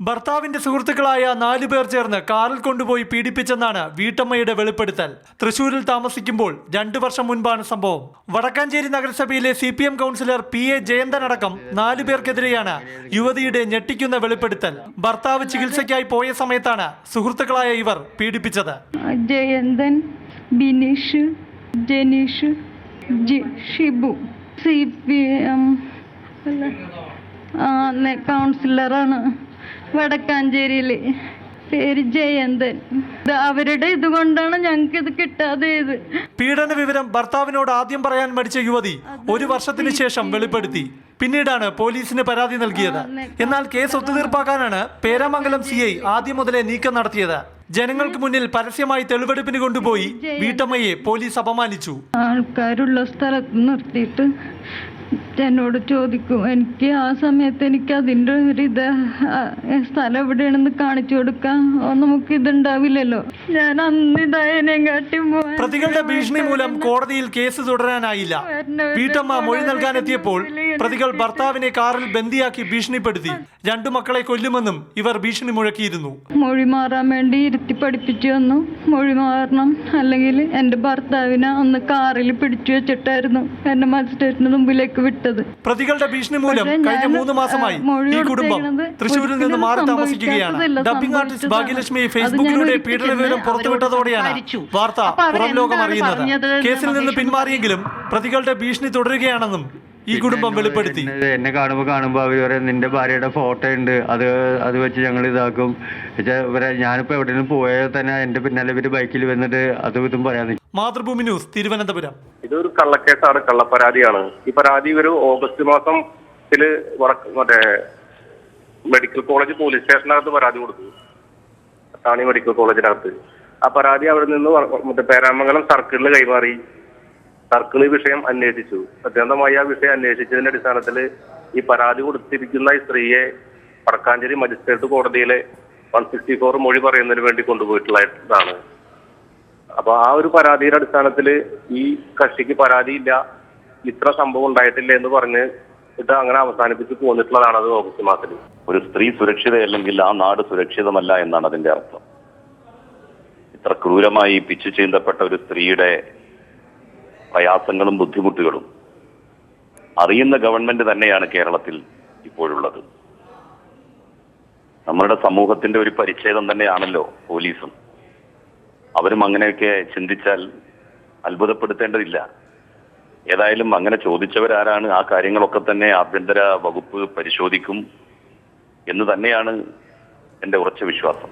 ഭർത്താവിന്റെ സുഹൃത്തുക്കളായ നാലു പേർ ചേർന്ന് കാറിൽ കൊണ്ടുപോയി പീഡിപ്പിച്ചെന്നാണ് വീട്ടമ്മയുടെ വെളിപ്പെടുത്തൽ. തൃശൂരിൽ താമസിക്കുമ്പോൾ രണ്ടു വർഷം മുൻപാണ് സംഭവം. വടക്കാഞ്ചേരി നഗരസഭയിലെ C P M councillor P A Jayanthan അടക്കം നാലു പേർക്കെതിരെയാണ് യുവതിയുടെ ഞെട്ടിക്കുന്ന വെളിപ്പെടുത്തൽ. ഭർത്താവ് ചികിത്സയ്ക്കായി പോയ സമയത്താണ് സുഹൃത്തുക്കളായ ഇവർ പീഡിപ്പിച്ചത്. Jayanthan Bineesh Janeesh Shibu C P M കൗൺസിലറാണ്. വടക്കാഞ്ചേരിയിൽ പേര് ജയന്തൻ. അവരുടെ ഇതുകൊണ്ടാണ് ഞങ്ങൾക്ക് ഇത് കിട്ടാതെ ഇത്. പീഡന വിവരം ഭർത്താവിനോട് ആദ്യം പറയാൻ മടിച്ച യുവതി ഒരു വർഷത്തിന് ശേഷം വെളിപ്പെടുത്തി. പിന്നീടാണ് പോലീസിന് പരാതി നൽകിയത്. എന്നാൽ കേസ് ഒത്തുതീർപ്പാക്കാനാണ് പേരാമംഗലം സി ഐ ആദ്യം മുതലേ നീക്കം നടത്തിയത്. ജനങ്ങൾക്ക് മുന്നിൽ പരസ്യമായി തെളിവെടുപ്പിന് കൊണ്ടുപോയി വീട്ടമ്മയെ പോലീസ് അപമാനിച്ചു. ആൾക്കാരുള്ള സ്ഥലത്ത് നിർത്തിയിട്ട് എന്നോട് ചോദിക്കും എനിക്ക് ആ സമയത്ത് എനിക്ക് അതിന്റെ ഒരു ഇത് സ്ഥലം എവിടെയാണെന്ന് കാണിച്ചു കൊടുക്കാൻ നമുക്ക് ഇതുണ്ടാവില്ലല്ലോ. ഞാൻ അന്ന് ഇതായതിനെ കാട്ടി പ്രതികളുടെ ഭീഷണി മൂലം കോടതിയിൽ കേസ് തുടരാനായില്ല. വീട്ടമ്മ മൊഴി നൽകാനെത്തിയപ്പോൾ പ്രതികൾ ഭർത്താവിനെ കാറിൽ ബന്ദിയാക്കി ഭീഷണിപ്പെടുത്തി. രണ്ടു മക്കളെ കൊല്ലുമെന്നും ഇവർ ഭീഷണി മുഴക്കിയിരുന്നു. മൊഴി മാറാൻ വേണ്ടി ഇരുത്തി പഠിപ്പിച്ചു വന്നു മൊഴി മാറണം. അല്ലെങ്കിൽ എന്റെ ഭർത്താവിനെ അന്ന് കാറിൽ പിടിച്ചു വെച്ചിട്ടായിരുന്നു എന്നെ മജിസ്ട്രേറ്റിന് മുമ്പിലേക്ക് വിട്ടത്. പ്രതികളുടെ ഭീഷണി മൂലം കഴിഞ്ഞ മൂന്ന് മാസമായി ഈ കുടുംബം തൃശ്ശൂരിൽ തൃശൂരിൽ നിന്ന് മാറി താമസിക്കുകയാണ്. ഡബിംഗ് ആർട്ടിസ്റ്റ് ഭാഗ്യലക്ഷ്മി ഫേസ്ബുക്കിലൂടെ പീഡന വിവരം പുറത്തുവിട്ടതോടെയാണ് വാർത്ത പുറം ലോകം അറിയുന്നത്. കേസിൽ നിന്ന് പിന്മാറിയെങ്കിലും പ്രതികളുടെ ഭീഷണി തുടരുകയാണെന്നും ഈ കുടുംബം വെളിപ്പെടുത്തി. എന്നെ- കാണുമ്പോ കാണുമ്പോ അവർ പറയും നിന്റെ ഭാര്യയുടെ ഫോട്ടോ ഉണ്ട്. അത് അത് വെച്ച് ഞങ്ങൾ ഇതാക്കും. ഇവരെ ഞാനിപ്പോ എവിടെയെങ്കിലും പോയാൽ തന്നെ എന്റെ പിന്നാലെ ഇവർ ബൈക്കിൽ വന്നിട്ട് അത് ഇതും പറയാൻ മാതൃഭൂമി ന്യൂസ് തിരുവനന്തപുരം. ഇതൊരു കള്ളക്കേസാണ് കള്ളപ്പരാതിയാണ്. ഈ പരാതി ഒരു ഓഗസ്റ്റ് മാസം മറ്റേ മെഡിക്കൽ കോളേജ് പോലീസ് സ്റ്റേഷനകത്ത് പരാതി കൊടുത്തു. താണി മെഡിക്കൽ കോളേജിനകത്ത് ആ പരാതി അവിടെ നിന്ന് മറ്റേ പേരാമംഗലം സർക്കിളിൽ കൈമാറി. സർക്കിൾ വിഷയം അന്വേഷിച്ചു. അത്യന്തമായി ആ വിഷയം അന്വേഷിച്ചതിന്റെ അടിസ്ഥാനത്തിൽ ഈ പരാതി കൊടുത്തിരിക്കുന്ന ഈ സ്ത്രീയെ വടക്കാഞ്ചേരി മജിസ്ട്രേറ്റ് കോടതിയിലെ വൺ സിക്സ്റ്റി ഫോർ മൊഴി പറയുന്നതിന് വേണ്ടി കൊണ്ടുപോയിട്ടുള്ളതാണ്. അപ്പൊ ആ ഒരു പരാതിയുടെ അടിസ്ഥാനത്തിൽ ഈ കക്ഷിക്ക് പരാതിയില്ല ഇത്ര സംഭവം ഉണ്ടായിട്ടില്ല എന്ന് പറഞ്ഞ് ഇത് അങ്ങനെ അവസാനിപ്പിച്ച് പോന്നിട്ടുള്ളതാണ് അത് ഓഗസ്റ്റ് മാസത്തിൽ ഒരു സ്ത്രീ സുരക്ഷിതയല്ലെങ്കിൽ ആ നാട് സുരക്ഷിതമല്ല എന്നാണ് അതിന്റെ അർത്ഥം. ഇത്ര ക്രൂരമായി പിച്ചു ചീന്തപ്പെട്ട ഒരു സ്ത്രീയുടെ പ്രയാസങ്ങളും ബുദ്ധിമുട്ടുകളും അറിയുന്ന ഗവൺമെന്റ് തന്നെയാണ് കേരളത്തിൽ ഇപ്പോഴുള്ളത്. നമ്മളുടെ സമൂഹത്തിന്റെ ഒരു പരിച്ഛേദം തന്നെയാണല്ലോ പോലീസും. അവരും അങ്ങനെയൊക്കെ ചിന്തിച്ചാൽ അത്ഭുതപ്പെടുത്തേണ്ടതില്ല. ഏതായാലും അങ്ങനെ ചോദിച്ചവരാരാണ് ആ കാര്യങ്ങളൊക്കെ തന്നെ ആഭ്യന്തര വകുപ്പ് പരിശോധിക്കും എന്ന് തന്നെയാണ് എന്റെ ഉറച്ച വിശ്വാസം.